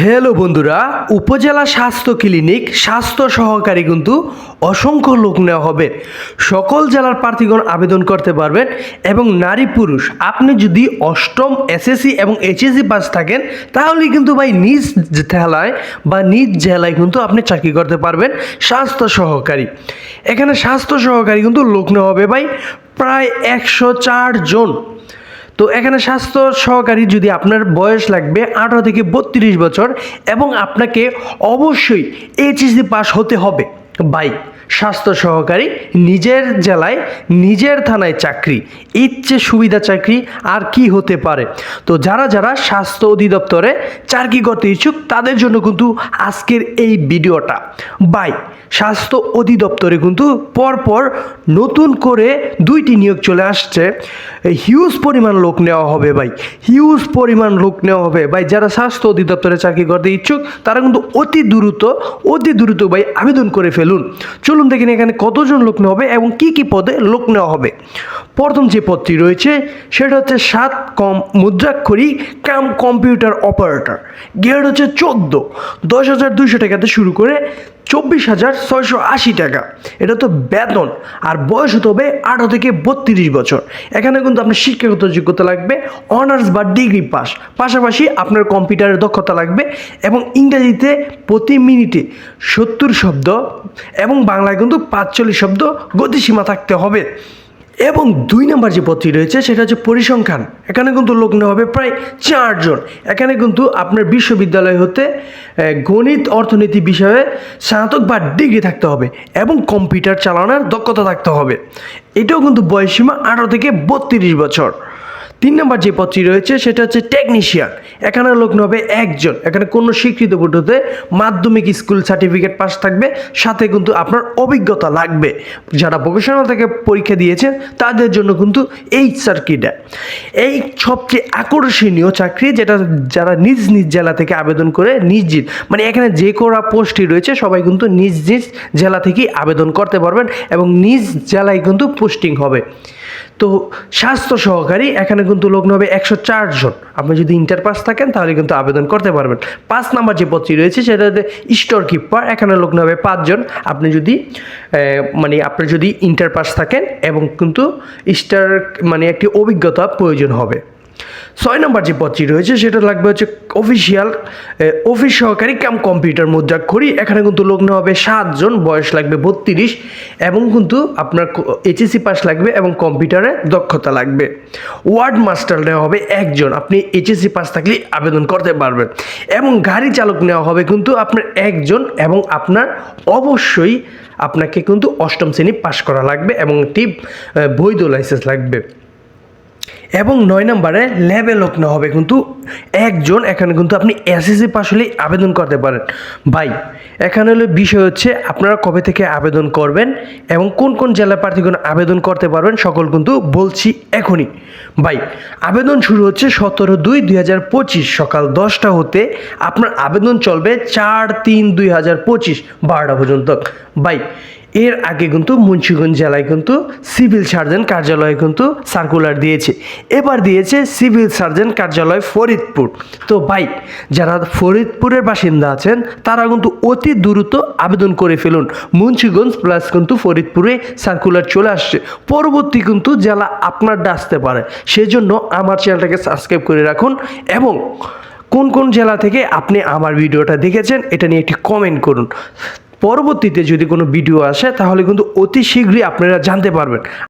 Hello বন্ধুরা, উপজেলা স্বাস্থ্য ক্লিনিক স্বাস্থ্য সহকারী কিন্তু অসংখ্য লোক নেওয়া হবে। সকল জেলার প্রার্থীগণ আবেদন করতে পারবেন এবং নারী পুরুষ, আপনি যদি অষ্টম এসএসসি এবং এইচএসসি পাস থাকেন তাহলে কিন্তু ভাই নিজ জেলায় বা নিজ জেলায় কিন্তু আপনি চাকরি করতে পারবেন স্বাস্থ্য সহকারী। এখানে স্বাস্থ্য সহকারী কিন্তু লোক নেওয়া হবে ভাই প্রায় একশো চার জন। তো এখানে স্বাস্থ্য সহকারী যদি আপনার বয়স লাগবে আঠারো থেকে বত্রিশ বছর এবং আপনাকে অবশ্যই এইচএসসি পাস হতে হবে। বাই স্বাস্থ্য সহকারী, নিজের জেলায়, নিজের থানায় চাকরি, ইচ্ছে সুবিধা চাকরি আর কি হতে পারে। তো যারা যারা স্বাস্থ্য অধিদপ্তরে চাকরি করতে ইচ্ছুক, তাদের জন্য কিন্তু আজকের এই ভিডিওটা। বাই, স্বাস্থ্য অধিদপ্তরে কিন্তু পরপর নতুন করে দুইটি নিয়োগ চলে আসছে। হিউজ পরিমাণ লোক নেওয়া হবে ভাই, হিউজ পরিমাণ লোক নেওয়া হবে। ভাই, যারা স্বাস্থ্য অধিদপ্তরে চাকরি করতে ইচ্ছুক, তারা কিন্তু অতি দ্রুত অতি দ্রুত ভাই আবেদন করে ফেলুন। চলুন দেখিনি এখানে কতজন লোক নেওয়া হবে এবং কি কি পদে লোক নেওয়া হবে। প্রথম যে পদটি রয়েছে, সেটা হচ্ছে সাত কম মুদ্রাক্ষরী কাম কম্পিউটার অপারেটর। গ্রেড হচ্ছে চোদ্দ। দশ হাজার দুইশো টাকাতে শুরু করে চব্বিশ হাজার ছয়শো আশি টাকা। এটা তো বেতন, আর বয়স হতে হবে আঠারো থেকে বত্রিশ বছর। এখানে কিন্তু আপনার শিক্ষাগত যোগ্যতা লাগবে, অনার্স বা ডিগ্রি পাস। পাশাপাশি আপনার কম্পিউটারের দক্ষতা লাগবে এবং ইংরাজিতে প্রতি মিনিটে সত্তর শব্দ এবং বাংলায় কিন্তু পাঁচচল্লিশ শব্দ গতিসীমা থাকতে হবে। এবং দুই নম্বর যে পদটি রয়েছে, সেটা হচ্ছে পরিসংখ্যান। এখানে কিন্তু লোক হবে প্রায় চারজন। এখানে কিন্তু আপনার বিশ্ববিদ্যালয় হতে গণিত, অর্থনীতি বিষয়ে স্নাতক বা ডিগ্রি থাকতে হবে এবং কম্পিউটার চালানোর দক্ষতা থাকতে হবে। এটাও কিন্তু বয়সীমা আঠারো থেকে বত্রিশ বছর। তিন নম্বর যে পদটি রয়েছে, সেটা হচ্ছে টেকনিশিয়ান এখানে লোক হবে একজন। এখানে কোনো স্বীকৃত বোর্ড মাধ্যমিক স্কুল সার্টিফিকেট পাস থাকবে। সাথে কিন্তু আপনার অভিজ্ঞতা লাগবে। যারা ভোকেশনাল থেকে পরীক্ষা দিয়েছেন, তাদের জন্য কিন্তু এই সার্কিটটা এই সবচেয়ে আকর্ষণীয় চাকরি যেটা যারা নিজ নিজ জেলা থেকে আবেদন করে নিজ নিজ মানে এখানে যে করা পোস্টই রয়েছে, সবাই কিন্তু নিজ নিজ জেলা থেকেই আবেদন করতে পারবেন এবং নিজ জেলায় কিন্তু পোস্টিং হবে। তো স্বাস্থ্য সহকারী এখানে কিন্তু লগ্ন হবে একশো চারজন আপনি যদি ইন্টার পাস থাকেন, তাহলে কিন্তু আবেদন করতে পারবেন। পাঁচ নাম্বার যে পদটি রয়েছে, সেটা হচ্ছে স্টোর কিপার এখানে লগ্ন হবে পাঁচজন আপনি যদি মানে আপনার যদি ইন্টার পাস থাকেন, এবং কিন্তু স্টার মানে একটি অভিজ্ঞতা প্রয়োজন হবে। ছয় নম্বর যে পদটি রয়েছে, সেটা লাগবে হচ্ছে অফিসিয়াল অফিস সহকারী কাম কম্পিউটার মুদ্রা করি এখানে কিন্তু লোক নেওয়া হবে সাতজন বয়স লাগবে বত্রিশ, এবং কিন্তু আপনার এইচএসসি পাস লাগবে এবং কম্পিউটারে দক্ষতা লাগবে। ওয়ার্ড মাস্টার নেওয়া হবে একজন, আপনি এইচএসসি পাস থাকলে আবেদন করতে পারবেন। এবং গাড়ি চালক নেওয়া হবে কিন্তু আপনার একজন, এবং আপনার অবশ্যই আপনাকে কিন্তু অষ্টম শ্রেণি পাস করা লাগবে, এবং একটি বৈধ লাইসেন্স লাগবে। এবং নয় নম্বরে ল্যাবে লোক না হবে কিন্তু একজন, এখানে কিন্তু আপনি এসএসসি পাস হলেই আবেদন করতে পারেন। ভাই, এখানে হলো বিষয় হচ্ছে আপনারা কবে থেকে আবেদন করবেন এবং কোন কোন জেলা প্রার্থীগণ আবেদন করতে পারবেন সকল কিন্তু বলছি এখনই। ভাই, আবেদন শুরু হচ্ছে সতেরো দুই দুই হাজার পঁচিশ সকাল দশটা হতে। আপনার আবেদন চলবে চার তিন দুই হাজার পঁচিশ বারোটা পর্যন্ত। ভাই এর আগে কিন্তু মুন্সিগঞ্জ জেলায় কিন্তু সিভিল সার্জন কার্যালয়ে কিন্তু সার্কুলার দিয়েছে। এবার দিয়েছে সিভিল সার্জন কার্যালয় ফরিদপুর। তো ভাই, যারা ফরিদপুরের বাসিন্দা আছেন, তারা কিন্তু অতি দ্রুত আবেদন করে ফেলুন। মুন্সিগঞ্জ প্লাস কিন্তু ফরিদপুরে সার্কুলার চলে আসছে। পরবর্তী কিন্তু জেলা আপনারটা আসতে পারে। সেজন্য আমার চ্যানেলটাকে সাবস্ক্রাইব করে রাখুন এবং কোন কোন জেলা থেকে আপনি আমার ভিডিওটা দেখেছেন, এটা নিয়ে একটি কমেন্ট করুন। পরবর্তীতে যদি কোনো ভিডিও আসে তাহলে কিন্তু অতি শীঘ্রই আপনারা জানতে পারবেন।